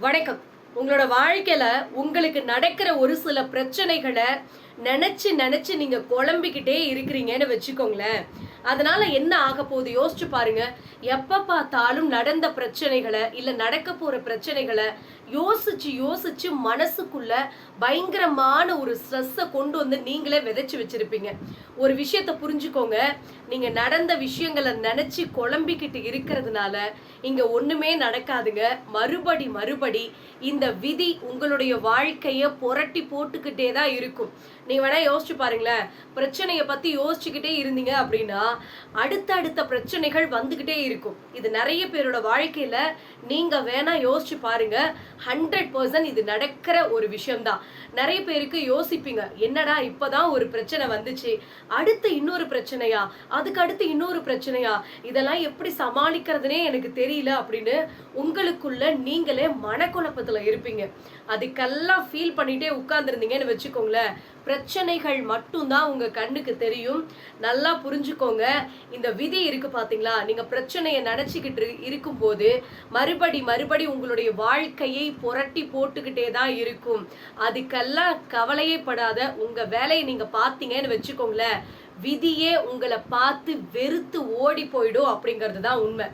வணக்கம். உங்களோட வாழ்க்கையில உங்களுக்கு நடக்கிற ஒரு சில பிரச்சனைகளை நினைச்சு நினைச்சு நீங்க குழம்பிக்கிட்டே இருக்கிறீங்கன்னு வச்சுக்கோங்களேன். அதனால என்ன ஆக போகுது யோசிச்சு பாருங்க. எப்ப பார்த்தாலும் நடந்த பிரச்சனைகளை இல்ல நடக்க போற பிரச்சனைகளை யோசிச்சு யோசிச்சு மனசுக்குள்ள பயங்கரமான ஒரு ஸ்ட்ரெஸ்ஸை கொண்டு வந்து நீங்களே விதைச்சு வச்சிருப்பீங்க. ஒரு விஷயத்த புரிஞ்சுக்கோங்க. நீங்க நடந்த விஷயங்களை நினைச்சு குழம்பிக்கிட்டு இருக்கிறதுனால இங்க ஒண்ணுமே நடக்காதுங்க. மறுபடி மறுபடி இந்த விதி உங்களுடைய வாழ்க்கைய புரட்டி போட்டுக்கிட்டே தான் இருக்கும். நீங்க வேணா யோசிச்சு பாருங்களேன். பிரச்சனைய பத்தி யோசிச்சுக்கிட்டே இருந்தீங்க அப்படின்னா அடுத்த அடுத்த பிரச்சனைகள் வந்துகிட்டே இருக்கும். இது நிறைய பேரோட வாழ்க்கையில நீங்க வேணா யோசிச்சு பாருங்க. ஹண்ட்ரட் பர்சன்ட் இது நடக்கிற ஒரு விஷயம்தான். நிறைய பேருக்கு யோசிப்பீங்க என்னடா இப்போதான் ஒரு பிரச்சனை வந்துச்சு அடுத்து இன்னொரு பிரச்சனையா அதுக்கு அடுத்து இன்னொரு பிரச்சனையா இதெல்லாம் எப்படி சமாளிக்கிறதுனே எனக்கு தெரியல அப்படின்னு உங்களுக்குள்ள நீங்களே மனக்குழப்பத்தில் இருப்பீங்க. அதுக்கெல்லாம் ஃபீல் பண்ணிட்டே உட்காந்துருந்தீங்கன்னு வச்சுக்கோங்களேன் பிரச்சனைகள் மட்டும்தான் உங்கள் கண்ணுக்கு தெரியும். நல்லா புரிஞ்சுக்கோங்க. இந்த விதி இருக்குது பார்த்தீங்களா நீங்கள் பிரச்சனையை நினச்சிக்கிட்டு இருக்கும்போது மறுபடி மறுபடி உங்களுடைய வாழ்க்கையை புரட்டி போட்டுக்கிட்டே தான் இருக்கும். அதுக்கெல்லாம் கவலையே படாத. உங்கள் வேலையை நீங்கள் பார்த்தீங்கன்னு வச்சுக்கோங்களேன். விதியே உங்களை பார்த்து வெறுத்து ஓடி போயிடும் அப்படிங்கிறது தான் உண்மை.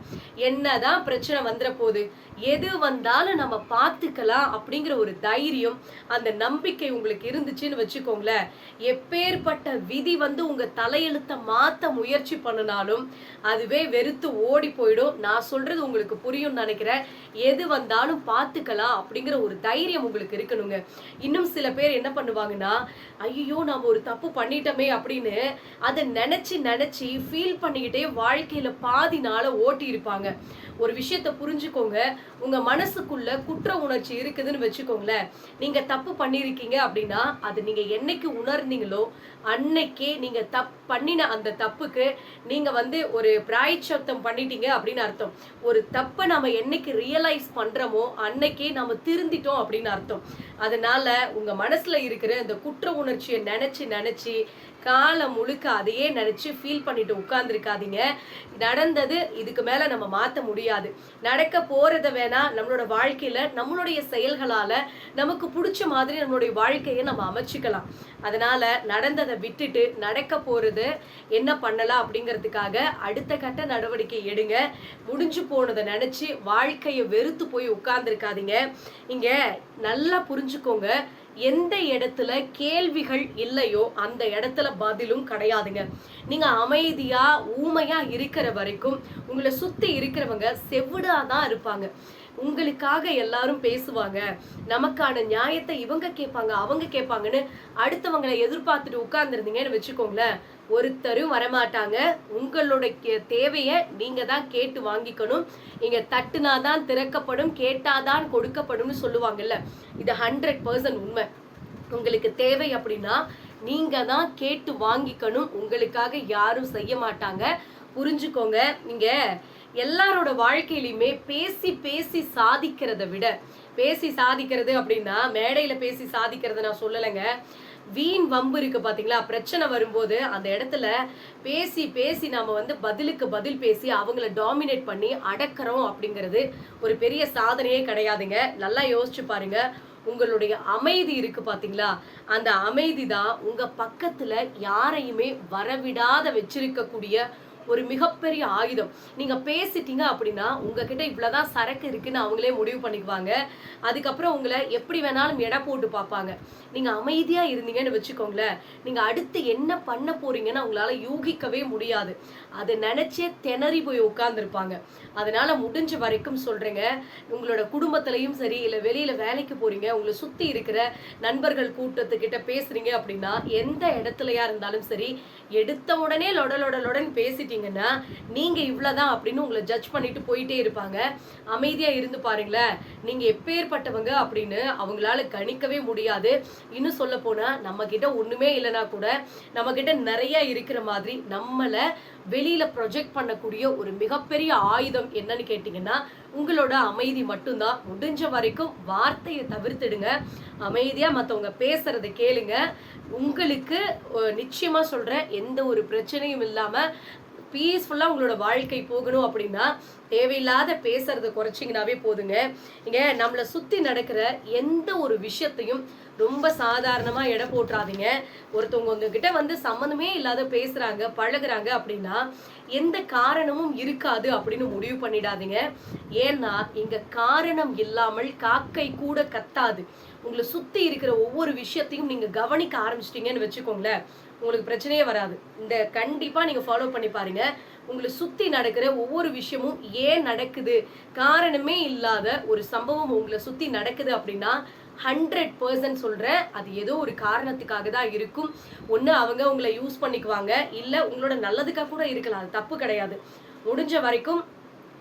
என்னதான் பிரச்சனை வந்துட போகுது. எது வந்தாலும் நம்ம பார்த்துக்கலாம் அப்படிங்கிற ஒரு தைரியம் அந்த நம்பிக்கை உங்களுக்கு இருந்துச்சுன்னு வச்சுக்கோங்களேன். எப்பேற்பட்ட விதி வந்து உங்க தலையெழுத்தை மாத்த முயற்சி பண்ணினாலும் அதுவே வெறுத்து ஓடி போயிடும். நான் சொல்றது உங்களுக்கு புரியும்னு நினைக்கிறேன். எது வந்தாலும் பார்த்துக்கலாம் அப்படிங்கிற ஒரு தைரியம் உங்களுக்கு இருக்கணுங்க. இன்னும் சில பேர் என்ன பண்ணுவாங்கன்னா ஐயோ நாம ஒரு தப்பு பண்ணிட்டோமே அப்படின்னு அதை நினைச்சு நினைச்சு ஃபீல் பண்ணிக்கிட்டே வாழ்க்கையில பாதி நாளை ஓட்டி இருப்பாங்க ஒரு விஷயத்த புரிஞ்சுக்கோங்க. உங்க மனசுக்குள்ள குற்ற உணர்ச்சி இருக்குதுன்னு வச்சுக்கோங்களேன். நீங்க தப்பு பண்ணிருக்கீங்க அப்படின்னா அது நீங்க என்னைக்கு உணர்ந்தீங்களோ அன்னைக்கே நீங்க தப் பண்ணின அந்த தப்புக்கு நீங்க வந்து ஒரு பிராய்ச்சத்தம் பண்ணிட்டீங்க அப்படின்னு அர்த்தம். ஒரு தப்பை நம்ம என்னைக்கு ரியலைஸ் பண்றோமோ அன்னைக்கே நம்ம திருந்திட்டோம் அப்படின்னு அர்த்தம். அதனால உங்க மனசுல இருக்கிற இந்த குற்ற உணர்ச்சியை நினைச்சு நினைச்சு காலம் முழுக்க அதையே நினச்சி ஃபீல் பண்ணிட்டு உட்காந்துருக்காதீங்க நடந்தது இதுக்கு மேலே நம்ம மாற்ற முடியாது. நடக்க போகிறத வேணா நம்மளோட வாழ்க்கையில் நம்மளுடைய செயல்களால் நமக்கு பிடிச்ச மாதிரி நம்மளுடைய வாழ்க்கையை நம்ம அமைச்சிக்கலாம். அதனால் நடந்ததை விட்டுட்டு நடக்க போகிறது என்ன பண்ணலாம் அப்படிங்கிறதுக்காக அடுத்த கட்ட நடவடிக்கை எடுங்க. முடிஞ்சு போனதை நினச்சி வாழ்க்கையை வெறுத்து போய் உட்காந்துருக்காதீங்க இங்கே நல்லா புரிஞ்சுக்கோங்க. எந்த இடத்துல கேள்விகள் இல்லையோ அந்த இடத்துல பதிலும் கிடையாதுங்க. நீங்க அமைதியா ஊமையா இருக்கிற வரைக்கும் உங்களை சுத்தி இருக்கிறவங்க செவ்விடா தான் இருப்பாங்க. உங்களுக்காக எல்லாரும் பேசுவாங்க. நமக்கான நியாயத்தை இவங்க கேட்பாங்க அவங்க கேட்பாங்கன்னு அடுத்தவங்களை எதிர்பார்த்துட்டு உட்கார்ந்துருந்தீங்கன்னு வச்சுக்கோங்களேன் ஒருத்தரும் வரமாட்டாங்க. உங்களுடைய தேவையை நீங்கள் தான் கேட்டு வாங்கிக்கணும். இங்க தட்டுனாதான் திறக்கப்படும் கேட்டாதான் கொடுக்கப்படும்னு சொல்லுவாங்கல்ல. இது ஹண்ட்ரட் பர்சன்ட் உண்மை. உங்களுக்கு தேவை அப்படின்னா நீங்கள் தான் கேட்டு வாங்கிக்கணும். உங்களுக்காக யாரும் செய்ய மாட்டாங்க. புரிஞ்சுக்கோங்க. நீங்கள் எல்லாரோட வாழ்க்கையிலையுமே பேசி பேசி சாதிக்கிறத விட பேசி சாதிக்கிறது அப்படின்னா மேடையில் பேசி சாதிக்கிறத நான் சொல்லலைங்க. வீண் வம்பு இருக்கு பாத்தீங்களா? பிரச்சனை வரும்போது அந்த இடத்துல பேசி பேசி நாம வந்து பதிலுக்கு பதில் பேசி அவங்கள டாமினேட் பண்ணி அடக்கிறோம் அப்படிங்கிறது ஒரு பெரிய சாதனையே கிடையாதுங்க. நல்லா யோசிச்சு பாருங்க. உங்களுடைய அமைதி இருக்கு பாத்தீங்களா? அந்த அமைதி தான் உங்க பக்கத்துல யாரையுமே வரவிடாத வச்சிருக்கக்கூடிய ஒரு மிகப்பெரிய ஆயுதம். நீங்க பேசிட்டீங்க அப்படின்னா உங்ககிட்ட இவ்வளவுதான் சரக்கு இருக்குன்னு அவங்களே முடிவு பண்ணிக்குவாங்க. அதுக்கப்புறம் உங்களை எப்படி வேணாலும் எடை போட்டு பார்ப்பாங்க. நீங்க அமைதியா இருந்தீங்கன்னு வச்சுக்கோங்களேன். நீங்க அடுத்து என்ன பண்ண போறீங்கன்னு அவங்களால யூகிக்கவே முடியாது. அதை நினைச்சே திணறி போய் உட்கார்ந்துருப்பாங்க. அதனால முடிஞ்ச வரைக்கும் சொல்கிறேங்க உங்களோட குடும்பத்திலையும் சரி இல்ல வெளியில வேலைக்கு போறீங்க உங்களை சுத்தி இருக்கிற நண்பர்கள் கூட்டத்துக்கிட்ட பேசுறீங்க அப்படின்னா எந்த இடத்துலயா இருந்தாலும் சரி எடுத்த உடனே லொடலொடலுடன் பேசிட்டீங்கன்னா நீங்கள் இவ்வளோதான் அப்படின்னு உங்களை ஜட்ஜ் பண்ணிட்டு போயிட்டே இருப்பாங்க. அமைதியாக இருந்து பாருங்களேன். நீங்கள் எப்பேற்பட்டவங்க அப்படின்னு அவங்களால கணிக்கவே முடியாது. இன்னும் சொல்ல போனால் நம்மக்கிட்ட ஒன்றுமே இல்லைனா இல்லைன்னா கூட நம்மக்கிட்ட நிறையா நிறைய இருக்கிற மாதிரி நம்மளை வெளியில் ப்ரொஜெக்ட் பண்ணக்கூடிய ஒரு மிகப்பெரிய ஆயுதம் என்னன்னு கேட்டிங்கன்னா உங்களோட அமைதி மட்டும்தான். முடிஞ்ச வரைக்கும் வார்த்தையை தவிர்த்துடுங்க. அமைதியாக மற்றவங்க பேசுகிறத கேளுங்க. உங்களுக்கு நிச்சயமாக நிச்சயமா சொல்றேன் எந்த ஒரு பிரச்சனையும் இல்லாமல் பீஸ்ஃபுல்லாக உங்களோட வாழ்க்கை போகணும் அப்படின்னா தேவையில்லாத பேசுறத குறைச்சிங்கனாவே போதுங்க. இங்கே நம்மளை சுத்தி நடக்கிற எந்த ஒரு விஷயத்தையும் ரொம்ப சாதாரணமா எடை போட்டுறாதீங்க. ஒருத்தவங்க உங்ககிட்ட வந்து சம்மந்தமே இல்லாத பேசுறாங்க பழகுறாங்க அப்படின்னா எந்த காரணமும் இருக்காது அப்படின்னு முடிவு பண்ணிடாதீங்க. ஏன்னா இங்கே காரணம் இல்லாமல் காக்கை கூட கத்தாது. உங்களை சுத்தி இருக்கிற ஒவ்வொரு விஷயத்தையும் நீங்க கவனிக்க ஆரம்பிச்சிட்டீங்கன்னு வச்சுக்கோங்களேன். உங்களுக்கு பிரச்சனையே வராது. இந்த கண்டிப்பாக நீங்கள் ஃபாலோ பண்ணி பாருங்க. உங்களை சுற்றி நடக்கிற ஒவ்வொரு விஷயமும் ஏன் நடக்குது? காரணமே இல்லாத ஒரு சம்பவம் உங்களை சுற்றி நடக்குது அப்படின்னா ஹண்ட்ரட் பர்சன்ட் சொல்கிறேன் அது ஏதோ ஒரு காரணத்துக்காக தான் இருக்கும். ஒன்று அவங்க உங்களை யூஸ் பண்ணிக்குவாங்க. இல்லை உங்களோட நல்லதுக்காக கூட இருக்கலாம். அது தப்பு கிடையாது. முடிஞ்ச வரைக்கும்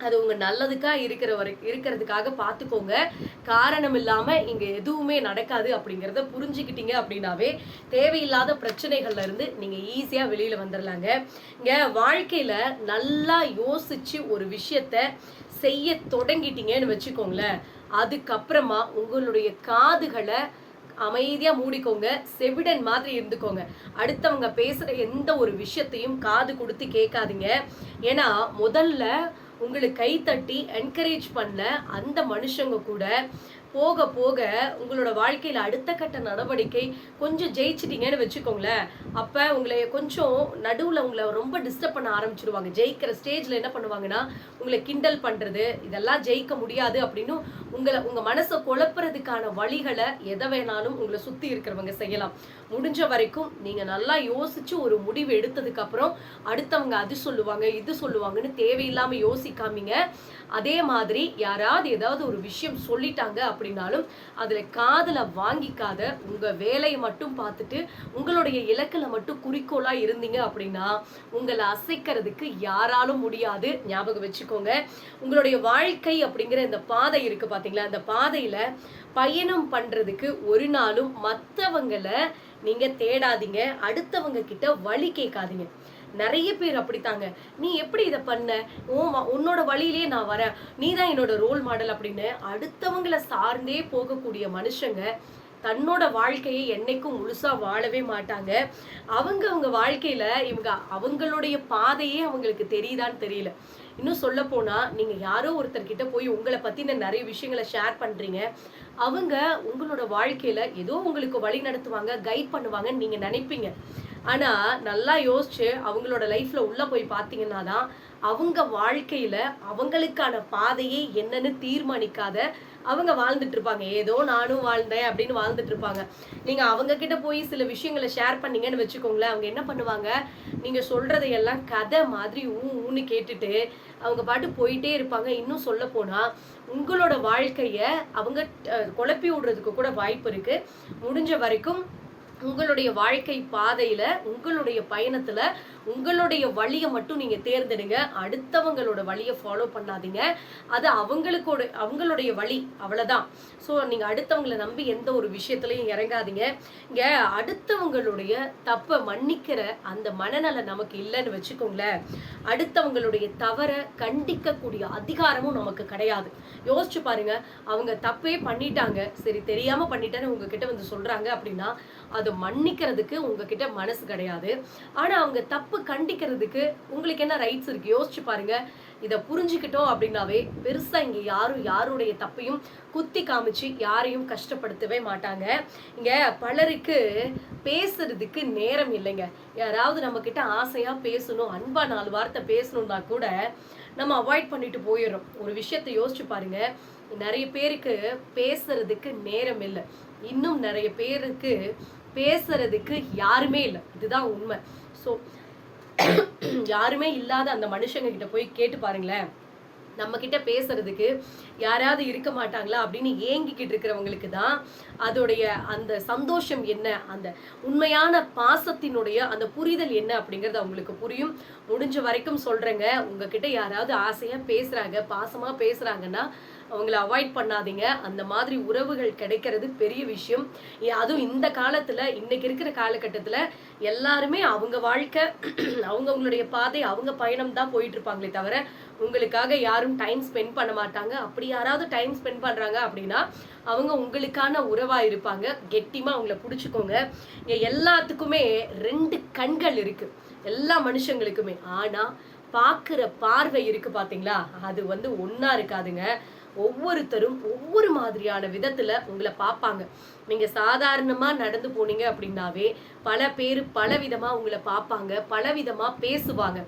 அது உங்க நல்லதுக்கா இருக்கிற வரை இருக்கிறதுக்காக பார்த்துக்கோங்க காரணம் இல்லாம இங்க எதுவுமே நடக்காது அப்படிங்கிறத புரிஞ்சுக்கிட்டீங்க அப்படின்னாவே தேவையில்லாத பிரச்சனைகள்ல இருந்து நீங்க ஈஸியா வெளியில வந்துடலாங்க இங்க வாழ்க்கையில நல்லா யோசிச்சு ஒரு விஷயத்த செய்ய தொடங்கிட்டீங்கன்னு வச்சுக்கோங்களேன். அதுக்கப்புறமா உங்களுடைய காதுகளை அமைதியா மூடிக்கோங்க. செவிடன் மாதிரி இருந்துக்கோங்க. அடுத்தவங்க பேசுற எந்த ஒரு விஷயத்தையும் காது கொடுத்து கேட்காதீங்க. ஏன்னா முதல்ல உங்களுக்கு கை தட்டி என்கரேஜ் பண்ண அந்த மனுஷங்க கூட போக போக உங்களோட வாழ்க்கையில் அடுத்த கட்ட நடவடிக்கை கொஞ்சம் ஜெயிச்சிட்டீங்கன்னு வச்சுக்கோங்களேன். அப்போ உங்களை கொஞ்சம் நடுவில் உங்களை ரொம்ப டிஸ்டர்ப் பண்ண ஆரம்பிச்சிருவாங்க. ஜெயிக்கிற ஸ்டேஜில் என்ன பண்ணுவாங்கன்னா உங்களை கிண்டல் பண்ணுறது இதெல்லாம் ஜெயிக்க முடியாது அப்படின்னு உங்களை உங்கள் மனசை குழப்புறதுக்கான வழிகளை எதை வேணாலும் உங்களை சுற்றி இருக்கிறவங்க செய்யலாம். முடிஞ்ச வரைக்கும் நீங்கள் நல்லா யோசிச்சு ஒரு முடிவு எடுத்ததுக்கப்புறம் அடுத்தவங்க அது சொல்லுவாங்க இது சொல்லுவாங்கன்னு தேவையில்லாமல் யோசிக்காமீங்க. அதே மாதிரி யாராவது ஏதாவது ஒரு விஷயம் சொல்லிட்டாங்க அப்படின்னாலும் அதுல காதுல வாங்கிக்காத உங்க வேலையை மட்டும் பார்த்துட்டு உங்களுடைய இலக்கில் மட்டும் குறிக்கோளா இருந்தீங்க அப்படின்னா உங்களை அசைக்கிறதுக்கு யாராலும் முடியாது. ஞாபகம் வச்சுக்கோங்க. உங்களுடைய வாழ்க்கை அப்படிங்கிற இந்த பாதை இருக்கு பார்த்தீங்களா அந்த பாதையில் பயணம் பண்ணுறதுக்கு ஒரு நாளும் மற்றவங்களை நீங்கள் தேடாதீங்க. அடுத்தவங்க கிட்ட வழி கேட்காதீங்க. நிறைய பேர் அப்படித்தாங்க. நீ எப்படி இதை பண்ண? உன்னோட வழியிலே நான் வரேன். நீ தான் என்னோட ரோல் மாடல் அப்படின்னு அடுத்தவங்களை சார்ந்தே போகக்கூடிய மனுஷங்க தன்னோட வாழ்க்கையை என்னைக்கும் முழுசா வாழவே மாட்டாங்க. அவங்க அவங்க வாழ்க்கையில இவங்க அவங்களுடைய பாதையே அவங்களுக்கு தெரியுதான்னு தெரியல. இன்னும் சொல்ல போனா நீங்க யாரோ ஒருத்தர்கிட்ட போய் உங்களை பத்தின நிறைய விஷயங்களை ஷேர் பண்றீங்க. அவங்க உங்களோட வாழ்க்கையில ஏதோ உங்களுக்கு வழி நடத்துவாங்க கைட் பண்ணுவாங்கன்னு நீங்க நினைப்பீங்க. ஆனால் நல்லா யோசிச்சு அவங்களோட லைஃப்ல உள்ளே போய் பார்த்தீங்கன்னா தான் அவங்க வாழ்க்கையில அவங்களுக்கான பாதையே என்னன்னு தீர்மானிக்காத அவங்க வாழ்ந்துட்டு இருப்பாங்க. ஏதோ நானும் வாழ்ந்தேன் அப்படின்னு வாழ்ந்துட்டு இருப்பாங்க. நீங்க அவங்க கிட்ட போய் சில விஷயங்களை ஷேர் பண்ணீங்கன்னு வச்சுக்கோங்களேன். அவங்க என்ன பண்ணுவாங்க? நீங்க சொல்றதையெல்லாம் கதை மாதிரி ஊ ஊன்னு கேட்டுட்டு அவங்க பாட்டு போயிட்டே இருப்பாங்க. இன்னும் சொல்ல போனா உங்களோட வாழ்க்கைய அவங்க குழப்பி விடுறதுக்கு கூட வாய்ப்பு இருக்கு. முடிஞ்ச வரைக்கும் உங்களுடைய வாழ்க்கை பாதையில உங்களுடைய பயணத்துல உங்களுடைய வழியை மட்டும் நீங்க தேர்ந்தெடுங்க. அடுத்தவங்களோட வழியை ஃபாலோ பண்ணாதீங்க. அது அவங்களுக்கோட அவங்களுடைய வழி. அவ்வளவுதான். ஸோ நீங்க அடுத்தவங்களை நம்பி எந்த ஒரு விஷயத்துலையும் இறங்காதீங்க. இங்க அடுத்தவங்களுடைய தப்பை மன்னிக்கிற அந்த மனநல நமக்கு இல்லைன்னு வச்சுக்கோங்களேன். அடுத்தவங்களுடைய தவறை கண்டிக்கக்கூடிய அதிகாரமும் நமக்கு கிடையாது. யோசிச்சு பாருங்க. அவங்க தப்பே பண்ணிட்டாங்க. சரி தெரியாம பண்ணிட்டேன்னு உங்ககிட்ட வந்து சொல்றாங்க அப்படின்னா அது மன்னிக்கிறதுக்கு உங்ககிட்ட மனசு கிடையாது. ஆனா அவங்க தப்பு கண்டிக்கிறதுக்கு உங்களுக்கு என்ன ரைட்ஸ் இருக்கு? யோசிச்சு பாருங்க. இதை புரிஞ்சுக்கிட்டோம் அப்படின்னாவே பெருசா இங்க யாரும் யாருடைய தப்பையும் குத்தி காமிச்சு யாரையும் கஷ்டப்படுத்தவே மாட்டாங்க. இங்க பலருக்கு பேசுறதுக்கு நேரம் இல்லைங்க. யாராவது நம்ம கிட்ட ஆசையா பேசணும் அன்பா நாலு வார்த்தை பேசணும்னா கூட நம்ம அவாய்ட் பண்ணிட்டு போயிடுறோம். ஒரு விஷயத்தை யோசிச்சு பாருங்க. நிறைய பேருக்கு பேசுறதுக்கு நேரம் இல்லை. இன்னும் நிறைய பேருக்கு பேசுறதுக்கு யாருமே இல்லை. இதுதான் உண்மை. ஸோ யாருமே இல்லாத அந்த மனுஷங்க கிட்ட போய் கேட்டு பாருங்களேன். நம்ம கிட்ட பேசுறதுக்கு யாராவது இருக்க மாட்டாங்களா அப்படின்னு ஏங்கிக்கிட்டு இருக்கிறவங்களுக்கு தான் அதோடைய அந்த சந்தோஷம் என்ன அந்த உண்மையான பாசத்தினுடைய அந்த புரிதல் என்ன அப்படிங்கறது அவங்களுக்கு புரியும். முடிஞ்ச வரைக்கும் சொல்றேங்க. உங்ககிட்ட யாராவது ஆசையா பேசுறாங்க பாசமா பேசுறாங்கன்னா அவங்கள அவாய்ட் பண்ணாதீங்க. அந்த மாதிரி உறவுகள் கிடைக்கிறது பெரிய விஷயம். அதுவும் இந்த காலத்தில் இன்னைக்கு இருக்கிற காலகட்டத்தில் எல்லாருமே அவங்க வாழ்க்கை அவங்கவுங்களுடைய பாதை அவங்க பயணம் தான் போயிட்டு இருப்பாங்களே தவிர உங்களுக்காக யாரும் டைம் ஸ்பெண்ட் பண்ண மாட்டாங்க. அப்படி யாராவது டைம் ஸ்பெண்ட் பண்ணுறாங்க அப்படின்னா அவங்க உங்களுக்கான உறவாக இருப்பாங்க. கெட்டிமாக அவங்கள பிடிச்சிக்கோங்க. எல்லாத்துக்குமே ரெண்டு கண்கள் இருக்குது எல்லா மனுஷங்களுக்குமே. ஆனால் பார்க்குற பார்வை இருக்குது பார்த்தீங்களா அது வந்து ஒன்றா இருக்காதுங்க. ஒவ்வொருத்தரும் ஒவ்வொரு மாதிரியான விதத்துல உங்களை பார்ப்பாங்க. நீங்க சாதாரணமா நடந்து போனீங்க அப்படின்னாவே பல பேர் பல விதமா உங்களை பார்ப்பாங்க பல விதமா பேசுவாங்க.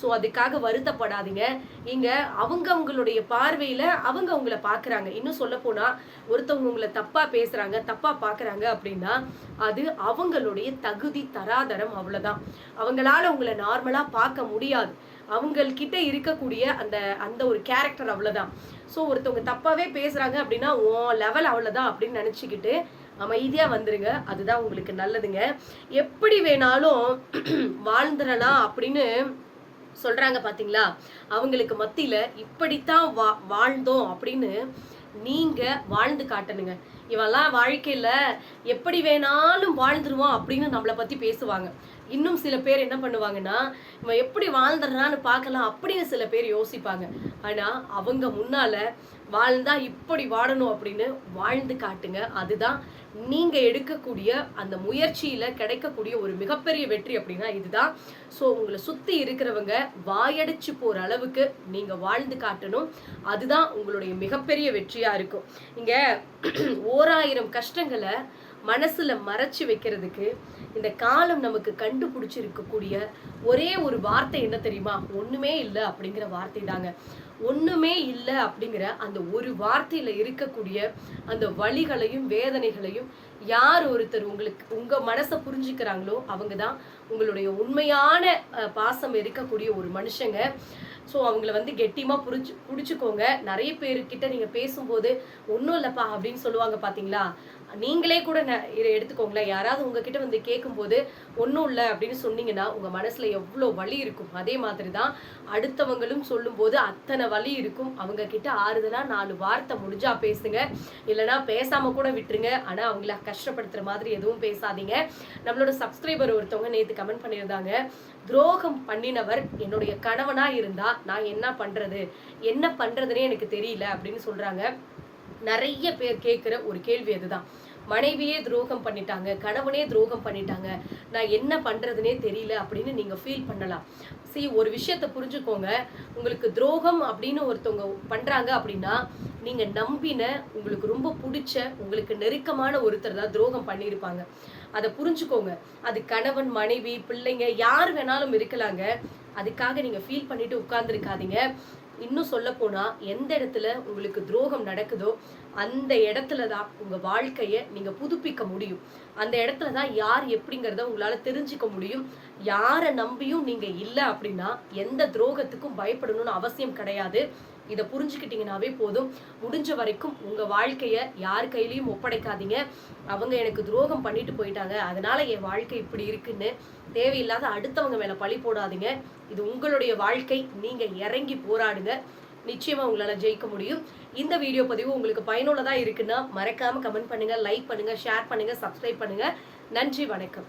ஸோ அதுக்காக வருத்தப்படாதீங்க. இங்க அவங்க அவங்களுடைய பார்வையில அவங்க உங்களை பார்க்குறாங்க. இன்னும் சொல்ல போனா ஒருத்தவங்க உங்களை தப்பா பேசுறாங்க தப்பா பார்க்குறாங்க அப்படின்னா அது அவங்களுடைய தகுதி தராதரம் அவ்வளவுதான். அவங்களால உங்களை நார்மலா பார்க்க முடியாது. அவங்கக்கிட்ட இருக்கக்கூடிய அந்த அந்த ஒரு கேரக்டர் அவ்வளோதான் ஸோ ஒருத்தவங்க தப்பாகவே பேசுகிறாங்க அப்படின்னா ஓ லெவல் அவ்வளோதான் அப்படின்னு நினச்சிக்கிட்டு அமைதியாக வந்துருங்க. அதுதான் உங்களுக்கு நல்லதுங்க. எப்படி வேணாலும் வாழ்ந்துடலாம் அப்படின்னு சொல்கிறாங்க பார்த்தீங்களா அவங்களுக்கு மத்தியில் இப்படித்தான் வா வாழ்ந்தோம் அப்படின்னு நீங்கள் வாழ்ந்து காட்டணுங்க. இவெல்லாம் வாழ்க்கையில எப்படி வேணாலும் வாழ்ந்துருவான் அப்படின்னு நம்மளை பத்தி பேசுவாங்க. இன்னும் சில பேர் என்ன பண்ணுவாங்கன்னா இவன் எப்படி வாழ்ந்துடுறான்னு பார்க்கலாம் அப்படின்னு சில பேர் யோசிப்பாங்க. ஆனா அவங்க முன்னால வாழ்ந்தா இப்படி வாழணும் அப்படின்னு வாழ்ந்து காட்டுங்க. அதுதான் நீங்க எடுக்கக்கூடிய அந்த முயற்சியில கிடைக்கக்கூடிய ஒரு மிகப்பெரிய வெற்றி அப்படின்னா இதுதான். ஸோ உங்களை சுத்தி இருக்கிறவங்க வாயடிச்சு போற அளவுக்கு நீங்க வாழ்ந்து காட்டணும். அதுதான் உங்களுடைய மிகப்பெரிய வெற்றியா இருக்கும். இங்க ஓராயிரம் கஷ்டங்களை மனசுல மறைச்சு வைக்கிறதுக்கு இந்த காலம் நமக்கு கண்டுபிடிச்சிருக்கக்கூடிய ஒரே ஒரு வார்த்தை என்ன தெரியுமா? ஒண்ணுமே இல்லை அப்படிங்கிற வார்த்தை தாங்க. ஒண்ணுமே இல்லை அப்படிங்கிற அந்த ஒரு வார்த்தையில இருக்கக்கூடிய அந்த வழிகளையும் வேதனைகளையும் யார் ஒருத்தர் உங்களுக்கு உங்க மனசை புரிஞ்சுக்கிறாங்களோ அவங்க தான் உங்களுடைய உண்மையான பாசம் இருக்கக்கூடிய ஒரு மனுஷங்க. ஸோ அவங்கள வந்து கெட்டியமாக புரிச்சு பிடிச்சிக்கோங்க. நிறைய பேர்கிட்ட நீங்கள் பேசும்போது ஒன்றும் இல்லைப்பா அப்படின்னு சொல்லுவாங்க பார்த்தீங்களா நீங்களே கூட இதை எடுத்துக்கோங்களேன். யாராவது உங்ககிட்ட வந்து கேட்கும்போது ஒன்றும் இல்லை அப்படின்னு சொன்னீங்கன்னா உங்கள் மனசில் எவ்வளோ வலி இருக்கும். அதே மாதிரி தான் அடுத்தவங்களும் சொல்லும்போது அத்தனை வலி இருக்கும். அவங்க கிட்ட ஆறுதலாக நாலு வார்த்தை முடிஞ்சா பேசுங்க. இல்லைன்னா பேசாமல் கூட விட்டுருங்க. ஆனால் அவங்கள கஷ்டப்படுத்துகிற மாதிரி எதுவும் பேசாதீங்க. நம்மளோட சப்ஸ்கிரைபர் ஒருத்தவங்க நேற்று கமெண்ட் பண்ணியிருந்தாங்க. துரோகம் பண்ணினவர் என்னுடைய கணவனாக இருந்தால் நான் என்ன பண்ணுறது என்ன பண்ணுறதுனே எனக்கு தெரியல அப்படின்னு சொல்கிறாங்க நிறைய பேர் கேட்குற ஒரு கேள்வி அதுதான். மனைவியே துரோகம் பண்ணிட்டாங்க கணவனே துரோகம் பண்ணிட்டாங்க நான் என்ன பண்ணுறதுனே தெரியல அப்படின்னு நீங்கள் ஃபீல் பண்ணலாம். சரி ஒரு விஷயத்த புரிஞ்சுக்கோங்க. உங்களுக்கு துரோகம் அப்படின்னு ஒருத்தவங்க பண்ணுறாங்க அப்படின்னா நீங்கள் நம்பின உங்களுக்கு ரொம்ப பிடிச்ச உங்களுக்கு நெருக்கமான ஒருத்தர் தான் துரோகம் பண்ணியிருப்பாங்க. அதை புரிஞ்சுக்கோங்க. அது கணவன் மனைவி பிள்ளைங்க யார் வேணாலும் இருக்கலாங்க. அதுக்காக நீங்கள் ஃபீல் பண்ணிட்டு உட்கார்ந்துருக்காதீங்க. இன்னும் சொல்ல போனா எந்த இடத்துல உங்களுக்கு துரோகம் நடக்குதோ அந்த இடத்துல தான் உங்கள் வாழ்க்கையை நீங்கள் புதுப்பிக்க முடியும். அந்த இடத்துல தான் யார் எப்படிங்கிறத உங்களால் தெரிஞ்சுக்க முடியும். யாரை நம்பியும் நீங்கள் இல்லை அப்படின்னா எந்த துரோகத்துக்கும் பயப்படணும்னு அவசியம் கிடையாது. இதை புரிஞ்சுக்கிட்டீங்கனாவே போதும். முடிஞ்ச வரைக்கும் உங்கள் வாழ்க்கையை யார் கையிலையும் ஒப்படைக்காதீங்க. அவங்க எனக்கு துரோகம் பண்ணிட்டு போயிட்டாங்க. அதனால என் வாழ்க்கை இப்படி இருக்குன்னு தேவையில்லாத அடுத்தவங்க மேலே பழி போடாதீங்க. இது உங்களுடைய வாழ்க்கை. நீங்கள் இறங்கி போராடுங்க. நிச்சயமாக உங்களால் ஜெயிக்க முடியும். இந்த வீடியோ பதிவு உங்களுக்கு பயனுள்ளதாக இருக்குன்னா மறக்காமல் கமெண்ட் பண்ணுங்கள் லைக் பண்ணுங்கள் ஷேர் பண்ணுங்கள் சப்ஸ்கிரைப் பண்ணுங்கள் நன்றி வணக்கம்.